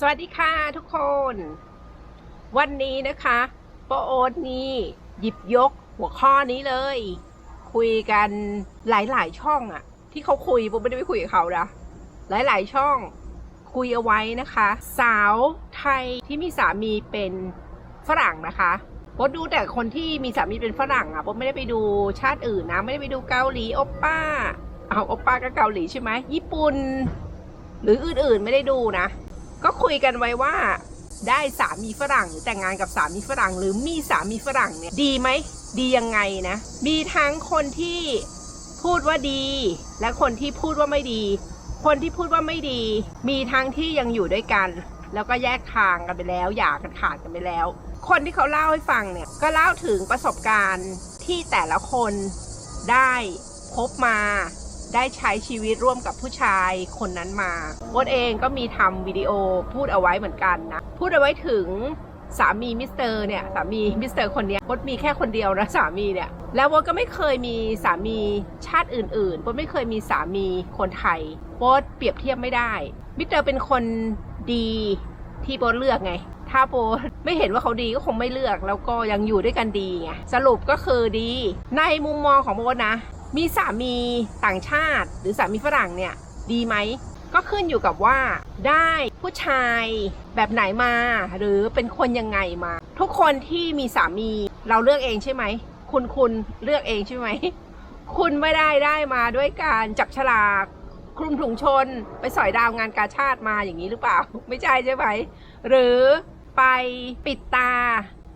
สวัสดีค่ะทุกคน วันนี้นะคะโปโอ๊ตนี่หยิบยกหัวข้อนี้เลย คุยกันหลายๆ ช่องอะที่เขาคุยผมไม่ได้ไปคุยกับเขานะหลายๆ ช่องคุยเอาไว้นะคะ สาวไทยที่มีสามีเป็นฝรั่งนะคะโบดูแต่คนที่มีสามีเป็นฝรั่งอะโบไม่ได้ไปดูชาติอื่นนะ ไม่ได้ไปดูเกาหลีโอปป้าเอาโอปป้าก็เกาหลีใช่ไหมญี่ปุ่นหรืออื่นๆไม่ได้ดูนะ คุยกันไว้ว่า ได้สามีฝรั่งหรือแต่งงานกับสามีฝรั่ง หรือมีสามีฝรั่งเนี่ยดีไหมดียังไงนะ มีทั้งคนที่พูดว่าดี และคนที่พูดว่าไม่ดี คนที่พูดว่าไม่ดี มีทั้งที่ยังอยู่ด้วยกัน แล้วก็แยกทางกันไปแล้วหย่ากันขาดกันไปแล้ว คนที่เขาเล่าให้ฟังเนี่ยก็เล่าถึงประสบการณ์ที่แต่ละคนได้พบมา ได้ใช้ชีวิตร่วมกับผู้ชายคนนั้นมาโบทเองก็มีทำวิดีโอพูดเอาไว้เหมือนกันนะ พูดเอาไว้ถึงสามีมิสเตอร์เนี่ยสามีมิสเตอร์คนนี้โบทมีแค่คนเดียวนะสามีเนี่ย แล้วโบทก็ไม่เคยมีสามีชาติอื่นๆโบทไม่เคยมีสามีคนไทยโบทเปรียบเทียบไม่ได้ มิสเตอร์เป็นคนดีที่โบทเลือกไงถ้าโบทไม่เห็นว่าเขาดีก็คงไม่เลือกแล้วก็ยังอยู่ด้วยกันดีไงสรุปก็คือดี ในมุมมองของโบทนะ มีสามีต่างชาติ หรือสามีฝรั่งเนี่ยดีไหมก็ขึ้นอยู่กับว่าได้ผู้ชายแบบไหนมา หรือเป็นคนยังไงมา ทุกคนที่มีสามีเราเลือกเองใช่ไหม คุณคุณเลือกเองใช่ไหม คุณไม่ได้ได้มาด้วยการจับฉลากคลุมถุงชน ไปสอยดาวงานกาชาติมาอย่างนี้หรือเปล่า ไม่ใช่ใช่ไหม หรือไปปิดตา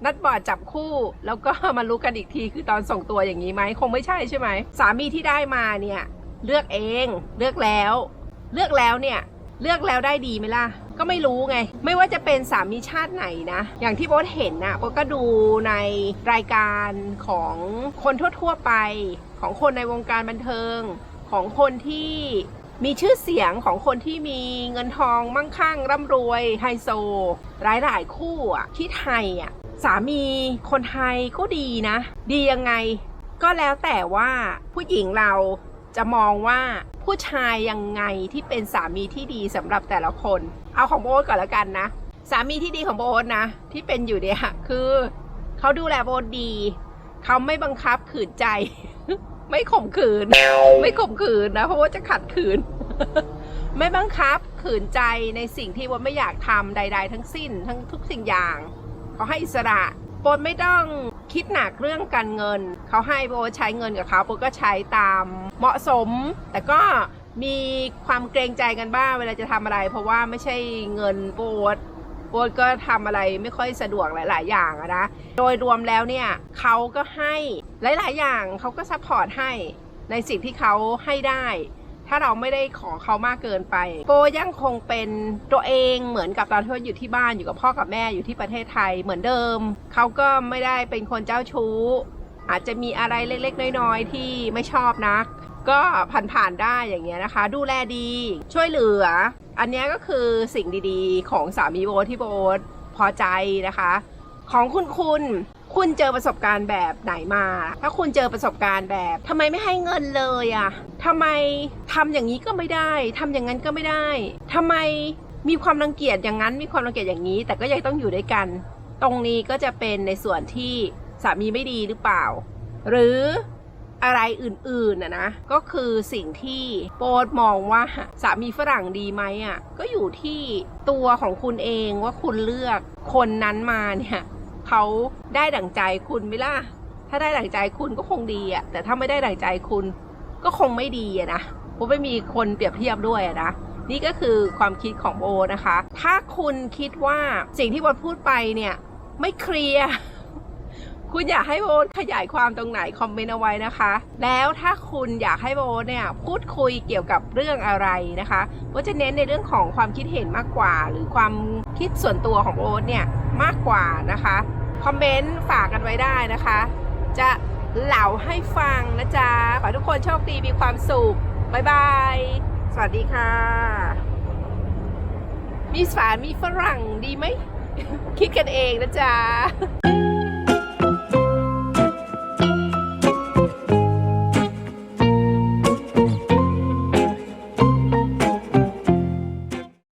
นัดบอดจับคู่ แล้วก็มารู้กันอีกทีคือตอนส่งตัวอย่างนี้ไหมคงไม่ใช่ใช่ไหมสามีที่ได้มาเนี่ยเลือกเองเลือกแล้ว เลือกแล้วเนี่ยเลือกแล้วได้ดีไหมล่ะ ก็ไม่รู้ไง ไม่ว่าจะเป็นสามีชาติไหนนะ อย่างที่โบทเห็นนะโบทก็ดูในรายการของคนทั่ว ๆ ไป ของคนในวงการบันเทิง ของคนที่มีชื่อเสียงของคนที่มีเงินทองมั่งคั่งร่ำรวยไฮโซ หลายๆ คู่อะที่ไทยอะ สามีคนไทยก็ดีนะ ดียังไง ก็แล้วแต่ว่าผู้หญิงเราจะมองว่าผู้ชายยังไงที่เป็นสามีที่ดีสำหรับแต่ละคน เอาของโบ๊ทก่อนล้วกันนะ สามีที่ดีของโบ๊ทนะ ที่เป็นอยู่เนี่ยคือ เขาดูแลโบ๊ทดี เขาไม่บังคับขืนใจ ไม่ข่มขืน ไม่ข่มขืนนะเพราะว่าจะขัดขืน ไม่บังคับขืนใจในสิ่งที่โบ๊ทไม่อยากทำใด ๆ ทั้งสิ้นทั้งทุกสิ่งอย่าง เขาให้อิสระโบทไม่ต้องคิดหนักเรื่องการเงิน เขาให้โบใช้เงินกับเขาโบก็ใช้ตามเหมาะสม แต่ก็มีความเกรงใจกันบ้างเวลาจะทำอะไร เพราะว่าไม่ใช่เงินโบทโบทก็ทำอะไรไม่ค่อยสะดวกหลาย ๆ อย่างนะ โดยรวมแล้วเนี่ยเขาก็ให้หลาย ๆ อย่างเขาก็ซัพพอร์ตให้ในสิ่งที่เขาให้ได้ ถ้าเราไม่ได้ขอเขามากเกินไป โปยังคงเป็นตัวเองเหมือนกับตอนที่อยู่ที่บ้านอยู่กับพ่อกับแม่อยู่ที่ประเทศไทยเหมือนเดิม เขาก็ไม่ได้เป็นคนเจ้าชู้ อาจจะมีอะไรเล็กๆ น้อยๆ ที่ไม่ชอบนัก ก็ผ่านๆได้อย่างเงี้ยนะคะ ดูแลดี ช่วยเหลือ อันนี้ก็คือสิ่งดีๆ ของสามีโบทที่โบทพอใจนะคะ ของคุณคุณคุณเจอประสบการณ์แบบไหนมา ถ้าคุณเจอประสบการณ์แบบทำไมไม่ให้เงินเลยอะ่ะทำไมทำอย่างนี้ก็ไม่ได้ทำอย่างนั้นก็ไม่ได้ทำไมมีความรังเกียจอย่างนั้น มีความรังเกียจอย่างนี้ แต่ก็ยังต้องอยู่ด้วยกัน ตรงนี้ก็จะเป็นในส่วนที่สามีไม่ดีหรือเปล่า หรืออะไรอื่นๆนะนะ ก็คือสิ่งที่โปรดมองว่าสามีฝรั่งดีไหมอะ ก็อยู่ที่ตัวของคุณเองว่าคุณเลือกคนนั้นมาเนี่ย เขาได้ดั่งใจคุณไหมล่ะถ้าได้ดั่งใจคุณก็คงดีอะแต่ถ้าไม่ได้ดั่งใจคุณก็คงไม่ดีอะนะเพราะไม่มีคนเปรียบเทียบด้วยอะนะนี่ก็คือความคิดของโบนะคะ ถ้าคุณคิดว่าสิ่งที่โบพูดไปเนี่ยไม่เคลียร์คุณอยากให้โบขยายความตรงไหนคอมเมนต์เอาไว้นะคะ แล้วถ้าคุณอยากให้โบเนี่ยพูดคุยเกี่ยวกับเรื่องอะไรนะคะโบจะเน้นในเรื่องของความคิดเห็นมากกว่า หรือความคิดส่วนตัวของโบเนี่ยมากกว่านะคะ คอมเมนต์ฝากกันไว้ได้นะคะ จะเหล่าให้ฟังนะจ๊ะ ขอทุกคนโชคดีมีความสุข บ๊ายบาย สวัสดีค่ะ มีสามีฝรั่งดีไหม คิดกันเองนะจ๊ะ